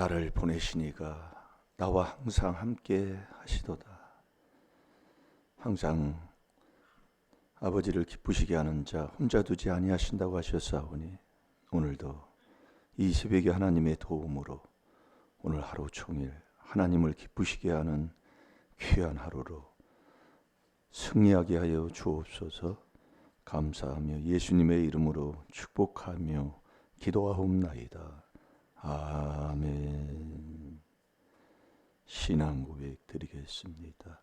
나를 보내시니가 나와 항상 함께 하시도다. 항상 아버지를 기쁘시게 하는 자 혼자 두지 아니하신다고 하셨사오니 오늘도 이 새벽에 하나님의 도움으로 오늘 하루 종일 하나님을 기쁘시게 하는 귀한 하루로 승리하게 하여 주옵소서 감사하며 예수님의 이름으로 축복하며 기도하옵나이다. 아멘. 신앙 고백 드리겠습니다.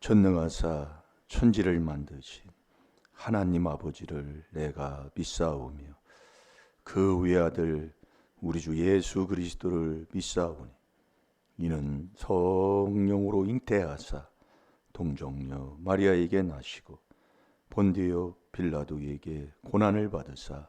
전능하사 천지를 만드신 하나님 아버지를 내가 믿사오며 그 외아들 우리 주 예수 그리스도를 믿사오니 이는 성령으로 잉태하사 동정녀 마리아에게 나시고 본디오 빌라도에게 고난을 받으사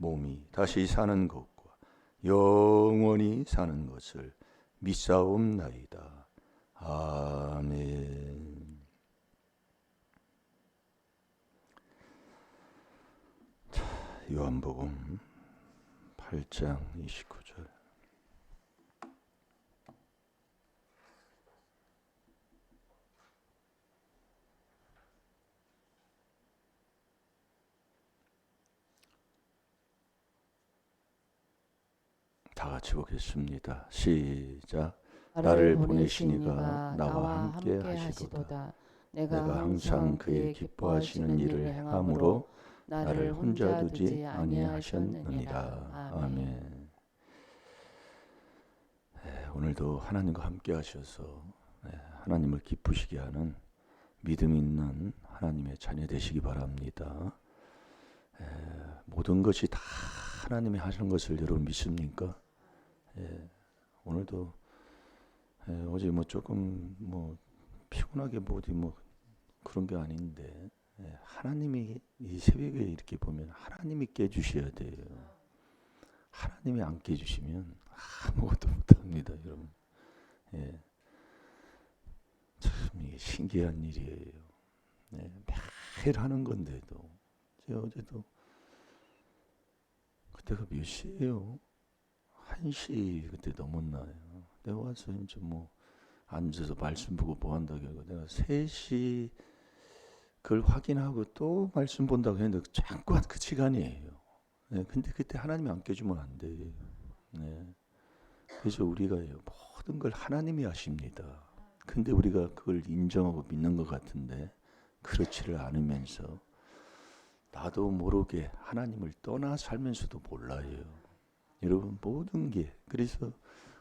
몸이 다시 사는 것과 영원히 사는 것을 믿사옵나이다. 아멘. 자, 요한복음 8장 29절. 다 같이 보겠습니다. 시작. 나를 보내시니가 나와 함께 하시도다. 내가 항상 그의 기뻐하시는 일을 행함으로 나를 혼자 두지 아니하셨느니라. 아멘. 네, 오늘도 하나님과 함께 하셔서 네, 하나님을 기쁘시게 하는 믿음 있는 하나님의 자녀 되시기 바랍니다. 에, 모든 것이 다 하나님이 하시는 것을 여러분 믿습니까? 예, 오늘도 예, 어제 뭐 조금 뭐 피곤하게 뭐 어디 뭐 그런 게 아닌데 예, 하나님이 이 새벽에 이렇게 보면 하나님이 깨주셔야 돼요. 하나님이 안 깨주시면 아무것도 못합니다, 여러분. 예, 참 이게 신기한 일이에요. 예, 매일 하는 건데도 제가 어제도 그때가 몇 시예요? 한시 그때 넘었나요? 내가 와서 이제 뭐 앉아서 말씀 보고 뭐 한다고 하고 내가 세시 그걸 확인하고 또 말씀 본다고 했는데 자꾸 그 시간이에요. 네, 근데 그때 하나님이 안 깨주면 안 돼요. 네. 그래서 우리가요 모든 걸 하나님이 하십니다. 근데 우리가 그걸 인정하고 믿는 것 같은데 그렇지를 않으면서 나도 모르게 하나님을 떠나 살면서도 몰라요. 여러분 모든 게 그래서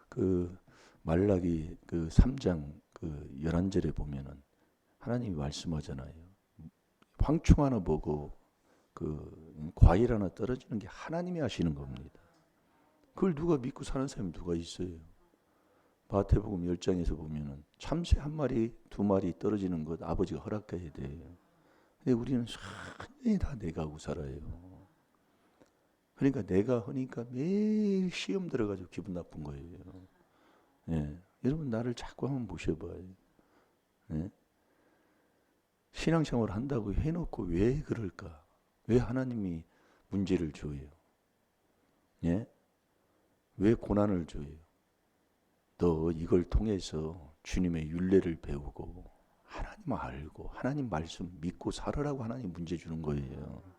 그 말라기 그 3장 그 11절에 보면은 하나님이 말씀하잖아요. 황충 하나 보고 그 과일 하나 떨어지는 게 하나님이 하시는 겁니다. 그걸 누가 믿고 사는 사람이 누가 있어요? 마태복음 10장에서 보면은 참새 한 마리, 두 마리 떨어지는 것 아버지가 허락해야 돼요. 근데 우리는 완전히 다 내가 하고 살아요. 그러니까 내가 하니까 매일 시험 들어가지고 기분 나쁜 거예요. 예. 여러분 나를 자꾸 한번 보셔봐요. 예. 신앙생활 한다고 해놓고 왜 그럴까? 왜 하나님이 문제를 줘요? 예? 왜 고난을 줘요? 너 이걸 통해서 주님의 윤례를 배우고 하나님 알고 하나님 말씀 믿고 살아라고 하나님 문제 주는 거예요.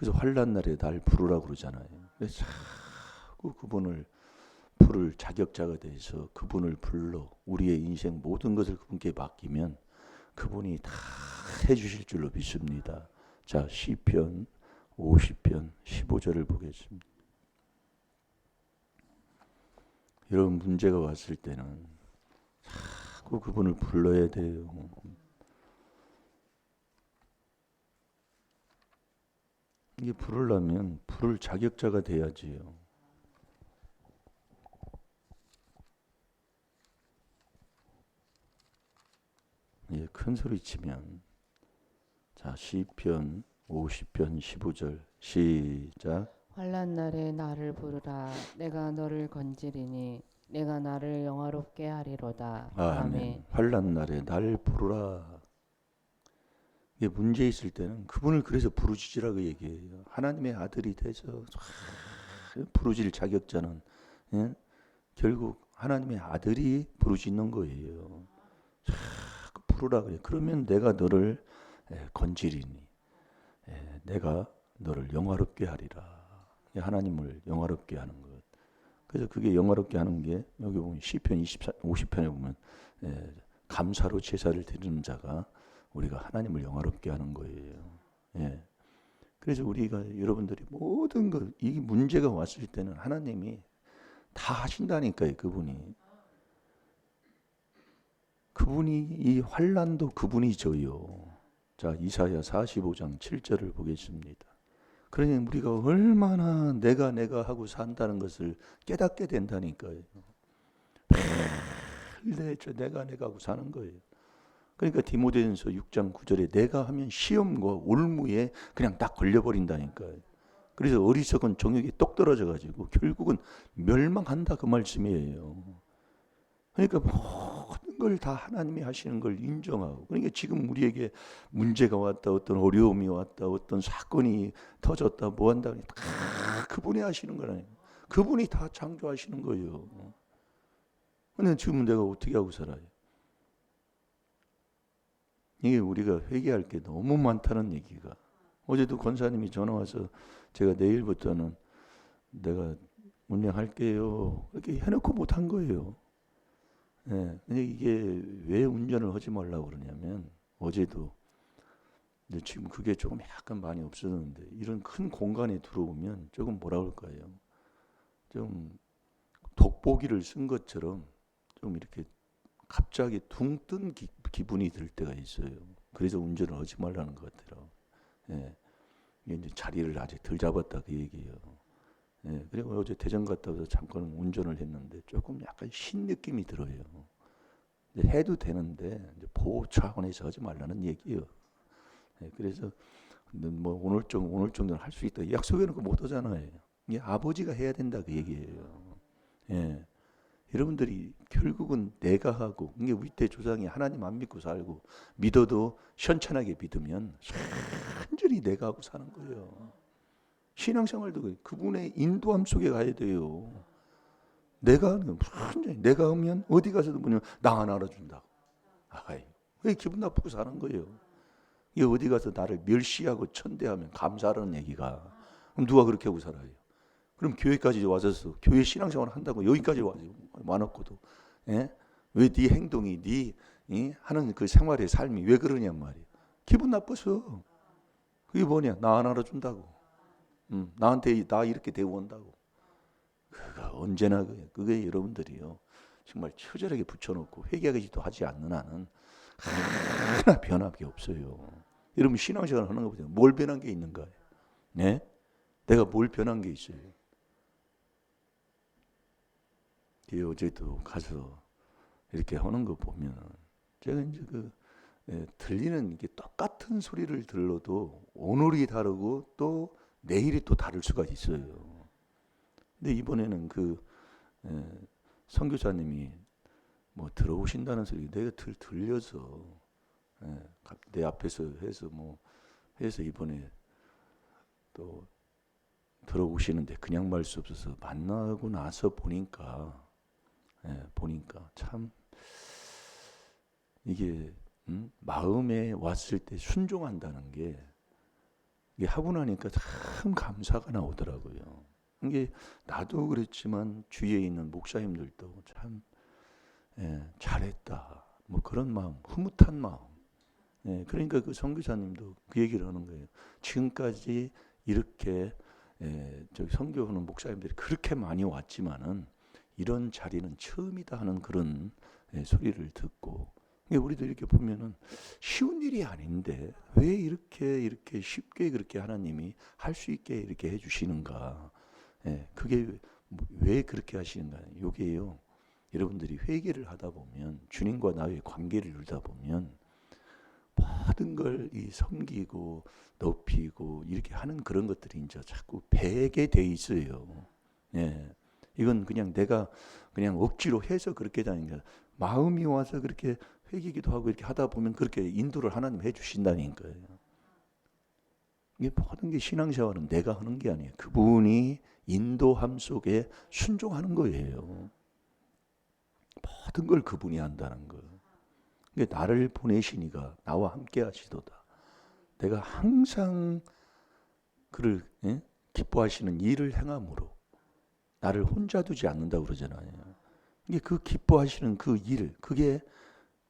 그래서 환란 날에 날 부르라고 그러잖아요. 자꾸 그분을 부를 자격자가 돼서 그분을 불러 우리의 인생 모든 것을 그분께 맡기면 그분이 다 해주실 줄로 믿습니다. 자 시편 50편 15절을 보겠습니다. 여러분 문제가 왔을 때는 자꾸 그분을 불러야 돼요. 이게 불을 나면 부를 자격자가 돼야지요. 예, 큰 소리 치면. 자 시편 50편 15절 시작. 환란 날에 나를 부르라. 내가 너를 건지리니 내가 나를 영화롭게 하리로다. 아멘, 환란 날에 날 부르라. 이게 문제 있을 때는 그분을 그래서 부르짖으라고 얘기해요. 하나님의 아들이 참 부르짖을 자격자는 예? 결국 하나님의 아들이 부르짖는 거예요. 자꾸 부르라 그래. 그러면 내가 너를 예, 건지리니 예, 내가 너를 영화롭게 하리라. 하나님을 영화롭게 하는 것. 그래서 그게 영화롭게 하는 게 여기 보면 시편 24, 50편에 보면 예, 감사로 제사를 드리는 자가 우리가 하나님을 영화롭게 하는 거예요. 예. 그래서 우리가 여러분들이 모든 것, 이 문제가 왔을 때는 하나님이 다 하신다니까요, 그분이. 그분이 이 환란도 그분이 져요. 자, 이사야 45장 7절을 보겠습니다. 그러니 우리가 얼마나 내가 내가 하고 산다는 것을 깨닫게 된다니까요. 매일 내 내가 내가 하고 사는 거예요. 그러니까 디모데전서 6장 9절에 내가 하면 시험과 올무에 그냥 딱 걸려버린다니까요. 그래서 어리석은 정욕이 똑 떨어져 가지고 결국은 멸망한다 그 말씀이에요. 그러니까 모든 걸 다 하나님이 하시는 걸 인정하고 그러니까 지금 우리에게 문제가 왔다 어떤 어려움이 왔다 어떤 사건이 터졌다 뭐 한다 다 그분이 하시는 거라니까 그분이 다 창조하시는 거예요. 근데 지금 내가 어떻게 하고 살아요? 이게 우리가 회개할 게 너무 많다는 얘기가 어제도 권사님이 전화 와서 제가 내일부터는 내가 운행할게요 이렇게 해놓고 못한 거예요. 예, 이게 왜 운전을 하지 말라고 그러냐면 어제도 근데 지금 그게 조금 약간 많이 없어졌는데 이런 큰 공간에 들어오면 조금 뭐라 그럴까요? 좀 돋보기를 쓴 것처럼 좀 이렇게 갑자기 둥 뜬 기분이 들 때가 있어요. 그래서 운전을 하지 말라는 것 같더라고. 예. 이제 자리를 아직 덜 잡았다 그 얘기예요. 예. 그리고 어제 대전 갔다 와서 잠깐 운전을 했는데 조금 약간 신 느낌이 들어요. 해도 되는데 보호 차원에서 하지 말라는 얘기예요. 예. 그래서 뭐 오늘 정 오늘 정도는 할 수 있다. 약속해놓고 못 하잖아요. 이게 아버지가 해야 된다 그 얘기예요. 예. 여러분들이 결국은 내가 하고 이게 우리 때 조상이 하나님 안 믿고 살고 믿어도 현천하게 믿으면 완전히 내가 하고 사는 거예요. 신앙생활도. 그분의 인도함 속에 가야 돼요. 내가 하는 완전히 내가 하면 어디 가서도 뭐냐면 나 안 알아준다. 아이 왜 기분 나쁘고 사는 거예요. 이게 어디 가서 나를 멸시하고 천대하면 감사하는 얘기가 그럼 누가 그렇게 하고 살아요? 그럼 교회까지 와서 교회 신앙생활 한다고 여기까지 와서 많았고도 예? 왜네 행동이 네 예? 하는 그 생활의 삶이 왜 그러냔 말이야. 기분 나빠서 그게 뭐냐 나 안 알아준다고. 음, 나한테 나 이렇게 대우한다고. 그가 언제나 그게, 그게 여러분들이요 정말 처절하게 붙여놓고 회개하지도 하지 않는 한은 하나 게 없어요. 여러분 신앙생활 하는 거 보세요. 뭘 변한 게 있는가요? 네? 내가 뭘 변한 게 있어요? 뒤에 어제도 가서 이렇게 하는 거 보면 제가 이제 그 예, 들리는 게 똑같은 소리를 들러도 오늘이 다르고 또 내일이 또 다를 수가 있어요. 근데 이번에는 그 예, 선교사님이 뭐 들어오신다는 소리 내가 들 들려서 예, 내 앞에서 해서 뭐 해서 이번에 또 들어오시는데 그냥 말 수 없어서 만나고 나서 보니까 예, 보니까 참 이게 음? 마음에 왔을 때 순종한다는 게 이게 하고 나니까 참 감사가 나오더라고요. 이게 나도 그랬지만 주위에 있는 목사님들도 참 예, 잘했다. 뭐 그런 마음, 흐뭇한 마음. 예, 그러니까 그 선교사님도 그 얘기를 하는 거예요. 지금까지 이렇게 예, 저기 선교하는 목사님들이 그렇게 많이 왔지만은 이런 자리는 처음이다 하는 그런 예, 소리를 듣고 우리도 이렇게 보면은 쉬운 일이 아닌데 왜 이렇게 이렇게 쉽게 그렇게 하나님이 할 수 있게 이렇게 해주시는가? 예, 그게 왜 그렇게 하시는가? 요게요. 여러분들이 회개를 하다 보면 주님과 나의 관계를 이루다 보면 모든 걸 이 섬기고 높이고 이렇게 하는 그런 것들이 이제 자꾸 배게 돼 있어요. 예. 이건 그냥 내가 그냥 억지로 해서 그렇게 다는 게 마음이 와서 그렇게 회개기도 하고 이렇게 하다 보면 그렇게 인도를 하나님 해 주신다니까요. 이게 모든 게 신앙생활은 내가 하는 게 아니에요. 그분이 인도함 속에 순종하는 거예요. 모든 걸 그분이 한다는 거. 이게 나를 보내시니가 나와 함께 하시도다. 내가 항상 그를 예? 기뻐하시는 일을 행함으로 나를 혼자 두지 않는다고 그러잖아요. 이게 그 기뻐하시는 그 일, 그게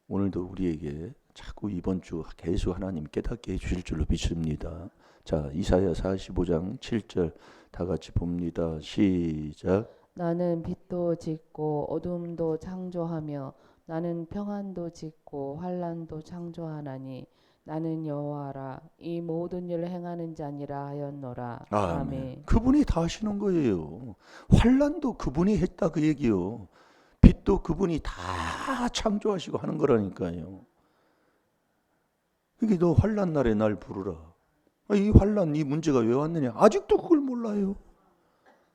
오늘도 우리에게 자꾸 이번 주 계속 하나님 깨닫게 해주실 줄로 믿습니다. 자, 이사야 45장 7절 다 같이 봅니다. 시작. 나는 빛도 짓고 어둠도 창조하며 나는 평안도 짓고 환란도 창조하나니 나는 여호와라 이 모든 일을 행하는 자니라 하였노라 아멘. 그분이 다 하시는 거예요. 환란도 그분이 했다 그 얘기요. 빛도 그분이 다 창조하시고 하는 거라니까요. 이게 너 환란 날에 날 부르라. 아, 이 환란 이 문제가 왜 왔느냐? 아직도 그걸 몰라요.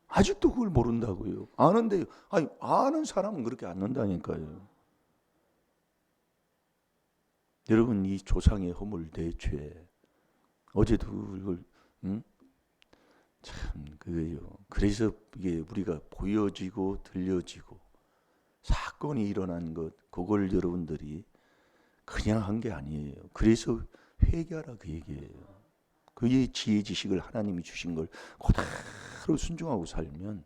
아직도 그걸 모른다고요. 아는데 아니 아는 사람은 그렇게 않는다니까요. 여러분 이 조상의 허물 대죄 어제도 이걸 응? 참 그게요. 그래서 이게 우리가 보여지고 들려지고 사건이 일어난 것 그걸 여러분들이 그냥 한 게 아니에요. 그래서 회개하라 그 얘기예요. 그의 지혜 지식을 하나님이 주신 걸 그대로 순종하고 살면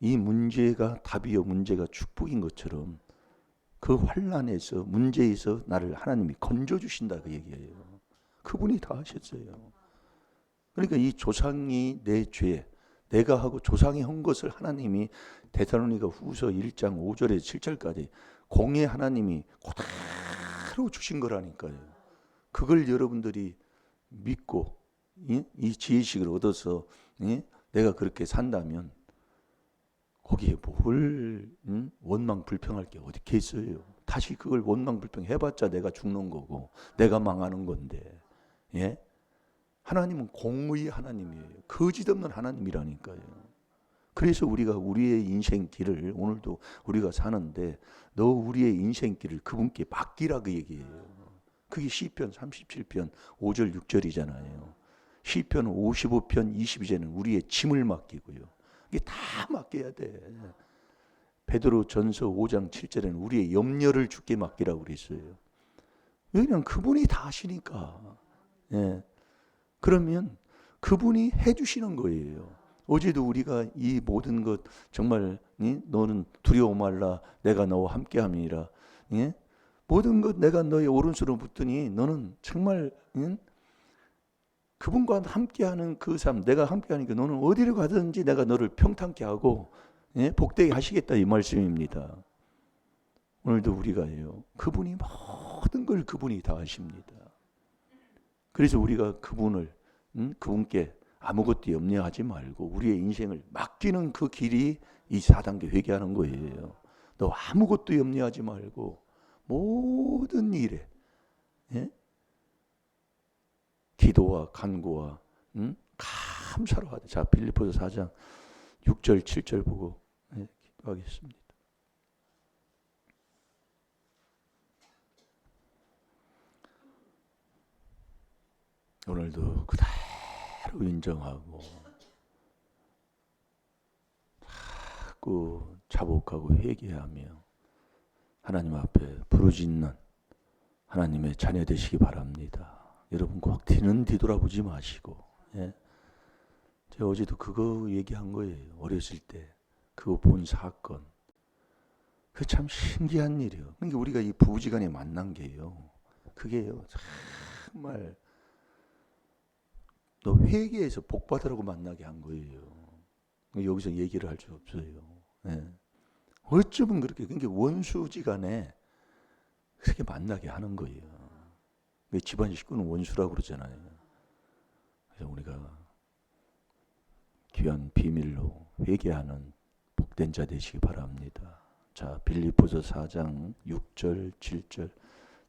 이 문제가 답이요 문제가 축복인 것처럼 그 환란에서 문제에서 나를 하나님이 건져 주신다 그 얘기예요. 그분이 다 하셨어요. 그러니까 이 조상이 내 죄, 내가 하고 조상이 한 것을 하나님이 데살로니가 후서 1장 5절에 7절까지 공의 하나님이 그대로 주신 거라니까요. 그걸 여러분들이 믿고 이, 이 지혜식을 얻어서 예? 내가 그렇게 산다면 거기에 뭘 음? 원망 불평할 게 어디 있어요? 다시 그걸 원망 불평 해봤자 내가 죽는 거고 내가 망하는 건데 예? 하나님은 공의 하나님이에요. 거짓 없는 하나님이라니까요. 그래서 우리가 우리의 인생 길을 오늘도 우리가 사는데 너 우리의 인생 길을 그분께 맡기라 그 얘기예요. 그게 시편 37편 5절 6절이잖아요. 시편 55편 22절은 우리의 짐을 맡기고요. 이게 다 맡겨야 돼. 베드로 전서 5장 7절에는 우리의 염려를 주께 맡기라고 그랬어요. 왜냐면 그분이 다 하시니까. 예. 그러면 그분이 해 주시는 거예요. 어제도 우리가 이 모든 것 정말 예? 너는 두려워 말라 내가 너와 함께 함이니라. 예? 모든 것 내가 너의 오른손으로 붙더니 너는 정말 응? 그분과 함께하는 그 삶, 내가 함께하니까 너는 어디를 가든지 내가 너를 평탄케 하고 예? 복되게 하시겠다 이 말씀입니다. 오늘도 우리가요. 그분이 모든 걸 그분이 다 하십니다. 그래서 우리가 그분을 응? 그분께 아무것도 염려하지 말고 우리의 인생을 맡기는 그 길이 이 4단계 회개하는 거예요. 너 아무것도 염려하지 말고 모든 일에 예? 기도와 간구와 음? 감사로 하되 자 빌리포스 4장 6절 7절 보고 예, 기도하겠습니다. 오늘도 그대로 인정하고 자꾸 자복하고 회개하며 하나님 앞에 부르짖는 하나님의 자녀 되시기 바랍니다. 여러분 꼭 뒤는 뒤돌아보지 마시고 예. 제가 어제도 그거 얘기한 거예요. 어렸을 때 그거 본 사건 그 참 신기한 일이에요. 그러니까 우리가 이 부부지간에 만난 게요. 그게요 정말 너 회개해서 복 받으라고 만나게 한 거예요. 여기서 얘기를 할 수 없어요. 예. 어쩌면 그렇게 그러니까 원수지간에 그렇게 만나게 하는 거예요. 그 집안 식구는 원수라고 그러잖아요. 그래서 우리가 귀한 비밀로 회개하는 복된 자 되시기 바랍니다. 자, 빌립보서 4장 6절, 7절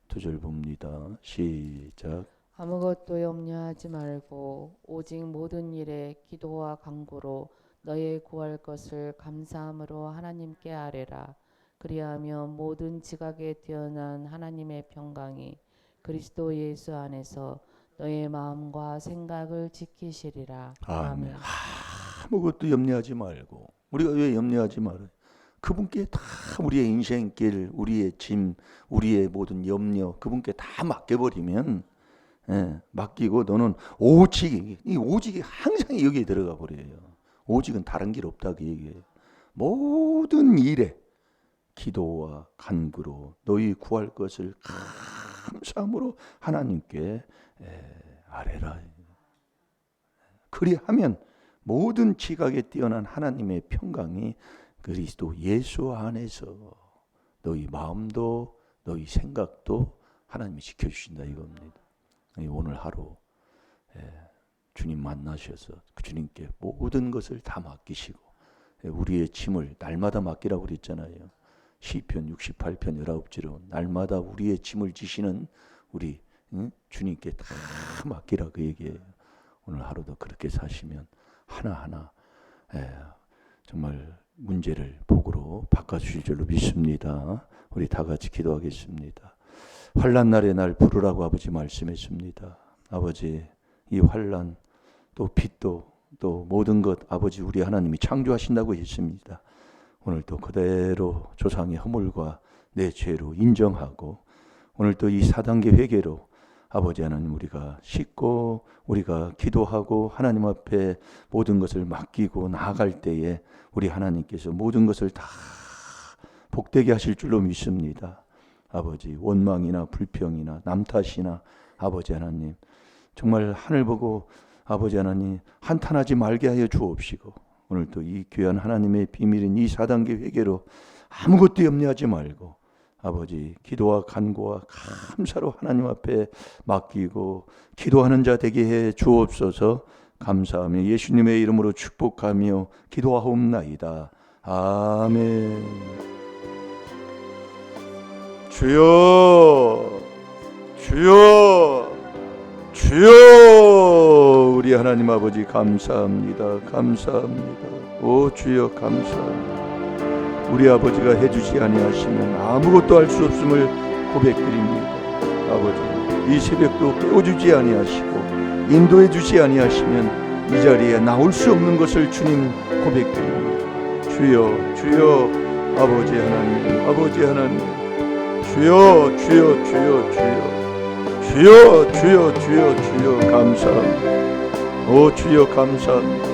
두절 봅니다. 시작. 아무것도 염려하지 말고 오직 모든 일에 기도와 간구로 너의 구할 것을 감사함으로 하나님께 아뢰라. 그리하면 모든 지각에 뛰어난 하나님의 평강이 그리스도 예수 안에서 너의 마음과 생각을 지키시리라. 아멘. 아무것도 염려하지 말고 우리가 왜 염려하지 말아요? 그분께 다 우리의 인생길, 우리의 짐, 우리의 모든 염려 그분께 다 맡겨버리면 예, 맡기고 너는 오직 이 오직이 항상 여기에 들어가 버려요. 오직은 다른 길 없다 그 얘기예요. 모든 일에 기도와 간구로 너희 구할 것을 감사함으로 하나님께 에, 아뢰라. 그리하면 모든 지각에 뛰어난 하나님의 평강이 그리스도 예수 안에서 너희 마음도 너희 생각도 하나님이 지켜주신다 이겁니다. 이 오늘 하루 예, 주님 만나셔서 그 주님께 모든 것을 다 맡기시고 예, 우리의 짐을 날마다 맡기라고 그랬잖아요. 시편 68편 19절은 날마다 우리의 짐을 지시는 우리 응? 주님께 다 맡기라 그 얘기예요. 오늘 하루도 그렇게 사시면 하나하나 예, 정말 문제를 복으로 바꿔주실 줄로 믿습니다. 우리 다 같이 기도하겠습니다. 환란 날에 날 부르라고 아버지 말씀했습니다. 아버지 이 환란 또 빛도 또 모든 것 아버지 우리 하나님이 창조하신다고 했습니다. 오늘 또 그대로 조상의 허물과 내 죄로 인정하고 오늘 또이 4단계 회개로 아버지 하나님 우리가 씻고 우리가 기도하고 하나님 앞에 모든 것을 맡기고 나아갈 때에 우리 하나님께서 모든 것을 다 복되게 하실 줄로 믿습니다. 아버지 원망이나 불평이나 남 탓이나 아버지 하나님 정말 하늘 보고 아버지 하나님 한탄하지 말게 하여 주옵시고 오늘 또이 귀한 하나님의 비밀인 이 4단계 회개로 아무것도 염려하지 말고 아버지 기도와 간구와 감사로 하나님 앞에 맡기고 기도하는 자 되게 해 주옵소서 감사하며 예수님의 이름으로 축복하며 기도하옵나이다. 아멘. 주여, 주여, 주여, 우리 하나님 아버지 감사합니다. 감사합니다. 오 주여 감사합니다. 우리 아버지가 해주지 아니하시면 아무것도 할 수 없음을 고백드립니다. 아버지 이 새벽도 깨워주지 아니하시고 인도해 주지 아니하시면 이 자리에 나올 수 없는 것을 주님 고백드립니다. 주여 주여 아버지 하나님 아버지 하나님 주여 주여 주여 주여 주여 주여 주여 주여 감사합니다. 오 주여 감사합니다.